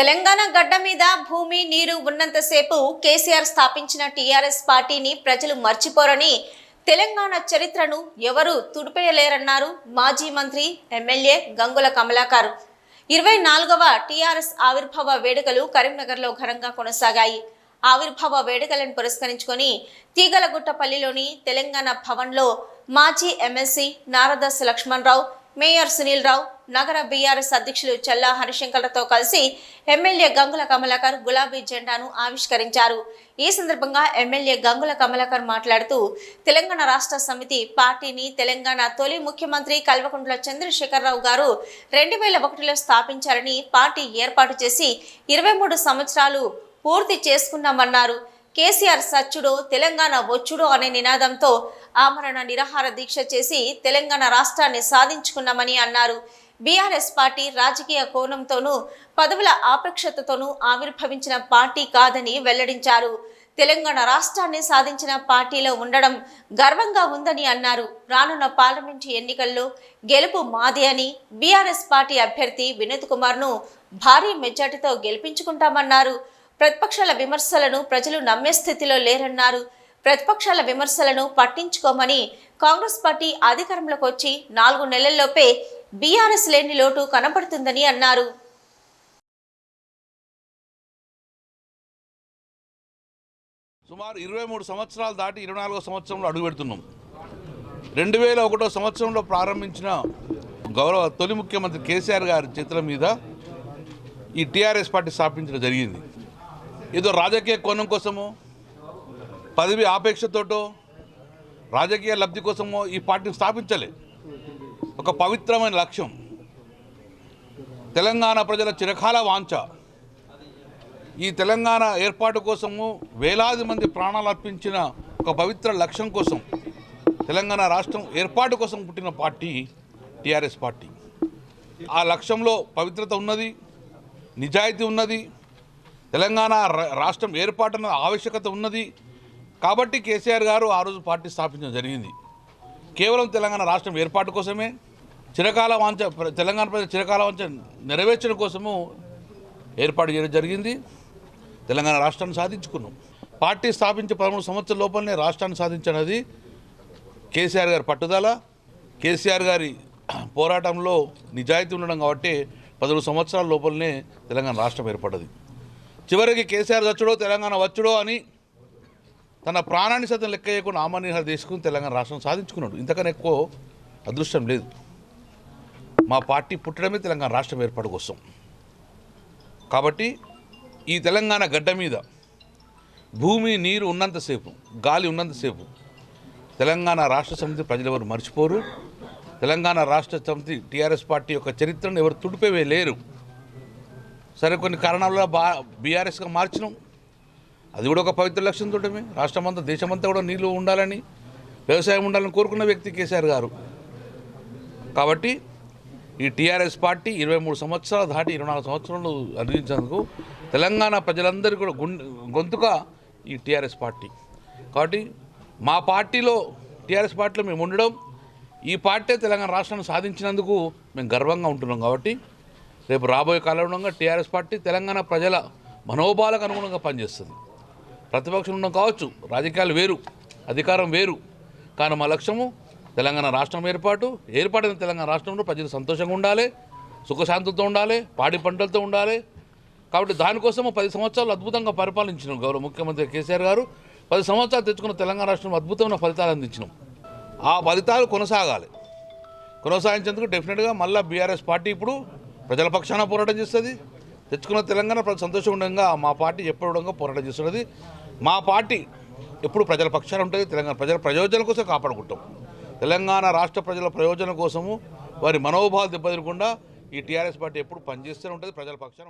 తెలంగాణ గడ్డ మీద భూమి నీరు ఉన్నంతసేపు కేసీఆర్ స్థాపించిన టీఆర్ఎస్ పార్టీని ప్రజలు మర్చిపోరని తెలంగాణ చరిత్రను ఎవరు తుడిపేయలేరన్నారు మాజీ మంత్రి ఎమ్మెల్యే గంగుల కమలాకర్. ఇరవై నాలుగవ టీఆర్ఎస్ ఆవిర్భావ వేడుకలు కరీంనగర్లో ఘనంగా కొనసాగాయి. ఆవిర్భావ వేడుకలను పురస్కరించుకొని తీగలగుట్టపల్లిలోని తెలంగాణ భవన్లో మాజీ ఎమ్మెల్సీ నారదాస్ లక్ష్మణరావు మేయర్ సునీల్ రావు నగర బీఆర్ఎస్ అధ్యక్షులు చల్లా హరిశంకర్లతో కలిసి ఎమ్మెల్యే గంగుల కమలాకర్ గులాబీ జెండాను ఆవిష్కరించారు. ఈ సందర్భంగా ఎమ్మెల్యే గంగుల కమలాకర్ మాట్లాడుతూ తెలంగాణ రాష్ట్ర సమితి పార్టీని తెలంగాణ తొలి ముఖ్యమంత్రి కల్వకుంట్ల చంద్రశేఖరరావు గారు రెండు వేల ఒకటిలో స్థాపించారని పార్టీ ఏర్పాటు చేసి ఇరవై మూడు సంవత్సరాలు పూర్తి చేసుకున్నామన్నారు. కేసీఆర్ సచ్చుడో తెలంగాణ వచ్చుడో అనే నినాదంతో ఆమరణ నిరాహార దీక్ష చేసి తెలంగాణ రాష్ట్రాన్ని సాధించుకున్నామని అన్నారు. బీఆర్ఎస్ పార్టీ రాజకీయ కోణంతోనూ పదవుల ఆపేక్షతతోనూ ఆవిర్భవించిన పార్టీ కాదని వెల్లడించారు. తెలంగాణ రాష్ట్రాన్ని సాధించిన పార్టీలో ఉండడం గర్వంగా ఉందని అన్నారు. రానున్న పార్లమెంటు ఎన్నికల్లో గెలుపు మాది అని బీఆర్ఎస్ పార్టీ అభ్యర్థి వినోద్ కుమార్ను భారీ మెజార్టీతో గెలిపించుకుంటామన్నారు. ప్రతిపక్షాల విమర్శలను ప్రజలు నమ్మే స్థితిలో లేరన్నారు. ప్రతిపక్షాల విమర్శలను పట్టించుకోమని కాంగ్రెస్ పార్టీ అధికారంలోకి వచ్చి నాలుగు నెలల్లోపే బీఆర్ఎస్ లేని లోటు కనపడుతుందని అన్నారు. సుమారు ఇరవై మూడు సంవత్సరాలు దాటి ఇరవై నాలుగో సంవత్సరంలో అడుగుపెడుతున్నాం రెండు వేల ఒకటో సంవత్సరంలో ప్రారంభించిన గౌరవ తొలి ముఖ్యమంత్రి కేసీఆర్ గారి చేతుల మీద ఈ టీఆర్ఎస్ పార్టీ స్థాపించడం జరిగింది. ఏదో రాజకీయ కోణం కోసమో పదవి ఆపేక్షతోటో రాజకీయ లబ్ధి కోసమో ఈ పార్టీని స్థాపించలే. ఒక పవిత్రమైన లక్ష్యం. తెలంగాణ ప్రజల చిరకాల వాంఛ. ఈ తెలంగాణ ఏర్పాటు కోసము వేలాది మంది ప్రాణాలు అర్పించిన ఒక పవిత్ర లక్ష్యం కోసం తెలంగాణ రాష్ట్రం ఏర్పాటు కోసం పుట్టిన పార్టీ టీఆర్ఎస్ పార్టీ. ఆ లక్ష్యంలో పవిత్రత ఉన్నది నిజాయితీ ఉన్నది తెలంగాణ రా- రాష్ట్రం ఏర్పాటున ఆవశ్యకత ఉన్నది. కాబట్టి కేసీఆర్ గారు ఆ రోజు పార్టీ స్థాపించడం జరిగింది. కేవలం తెలంగాణ రాష్ట్రం ఏర్పాటు కోసమే చిరకాల వాంఛ ప్ర- తెలంగాణ ప్రజల చిరకాల వాంఛ నెరవేర్చడం కోసము ఏర్పాటు చేయడం జరిగింది. తెలంగాణ రాష్ట్రాన్ని సాధించుకున్నాం. పార్టీ స్థాపించి పదమూడు సంవత్సరాల లోపలనే రాష్ట్రాన్ని సాధించినది కేసీఆర్ గారి పట్టుదల. కేసీఆర్ గారి పోరాటంలో నిజాయితీ ఉండడం కాబట్టి పదమూడు సంవత్సరాల లోపలనే తెలంగాణ రాష్ట్రం ఏర్పడ్డది. చివరికి కేసీఆర్ చచ్చుడో తెలంగాణ వచ్చుడో అని తన ప్రాణాన్ని సైతం లెక్క చేయకుండా ఆమనిహార తీసుకుని తెలంగాణ రాష్ట్రం సాధించుకున్నాడు. ఇంతకన్నా ఎక్కువ అదృష్టం లేదు. మా పార్టీ పుట్టడమే తెలంగాణ రాష్ట్రం ఏర్పాటు కోసం. కాబట్టి ఈ తెలంగాణ గడ్డ మీద భూమి నీరు ఉన్నంతసేపు గాలి ఉన్నంతసేపు తెలంగాణ రాష్ట్ర సమితి ప్రజలు ఎవరు మర్చిపోరు. తెలంగాణ రాష్ట్ర సమితి టీఆర్ఎస్ పార్టీ యొక్క చరిత్రను ఎవరు తుడిపేవే లేరు. సరే కొన్ని కారణాల బా బీఆర్ఎస్గా మార్చినాం. అది కూడా ఒక పవిత్ర లక్ష్యం లక్ష్యంతో రాష్ట్రమంతా దేశమంతా కూడా నీళ్ళు ఉండాలని వ్యవసాయం ఉండాలని కోరుకున్న వ్యక్తి కేసీఆర్ గారు. కాబట్టి ఈ టీఆర్ఎస్ పార్టీ ఇరవై మూడు సంవత్సరాలు దాటి ఇరవై నాలుగు సంవత్సరాలు అందించేందుకు తెలంగాణ ప్రజలందరికీ కూడా గుం గొంతుక ఈ టీఆర్ఎస్ పార్టీ. కాబట్టి మా పార్టీలో టీఆర్ఎస్ పార్టీలో మేము ఉండడం ఈ పార్టీ తెలంగాణ రాష్ట్రాన్ని సాధించినందుకు మేము గర్వంగా ఉంటున్నాం కాబట్టి రేపు రాబోయే కాలంలో టీఆర్ఎస్ పార్టీ తెలంగాణ ప్రజల మనోభావాలకు అనుగుణంగా పనిచేస్తుంది. ప్రతిపక్షం ఉండడం కావచ్చు రాజకీయాలు వేరు అధికారం వేరు. కానీ మా లక్ష్యము తెలంగాణ రాష్ట్రం ఏర్పాటు ఏర్పాటైన తెలంగాణ రాష్ట్రంలో ప్రజలు సంతోషంగా ఉండాలి సుఖశాంతులతో ఉండాలి పాడి పంటలతో ఉండాలి. కాబట్టి దానికోసం పది సంవత్సరాలు అద్భుతంగా పరిపాలించినాం గౌరవ ముఖ్యమంత్రి కేసీఆర్ గారు. పది సంవత్సరాలు తెచ్చుకున్న తెలంగాణ రాష్ట్రం అద్భుతమైన ఫలితాలు అందించినాం. ఆ ఫలితాలు కొనసాగాలి. కొనసాగించేందుకు డెఫినెట్గా మళ్ళీ బీఆర్ఎస్ పార్టీ ఇప్పుడు ప్రజల పక్షాన పోరాటం చేస్తుంది. తెచ్చుకున్న తెలంగాణ ప్రజలు సంతోషం ఉండగా మా పార్టీ ఎప్పుడు పోరాటం చేస్తున్నది. మా పార్టీ ఎప్పుడు ప్రజల పక్షాన ఉంటుంది. తెలంగాణ ప్రజల ప్రయోజనాల కోసం కాపాడుకుంటాం. తెలంగాణ రాష్ట్ర ప్రజల ప్రయోజనం కోసము వారి మనోభావాలు దెబ్బతినకుండా ఈ టీఆర్ఎస్ పార్టీ ఎప్పుడు పనిచేస్తూనే ఉంటుంది ప్రజల పక్షాన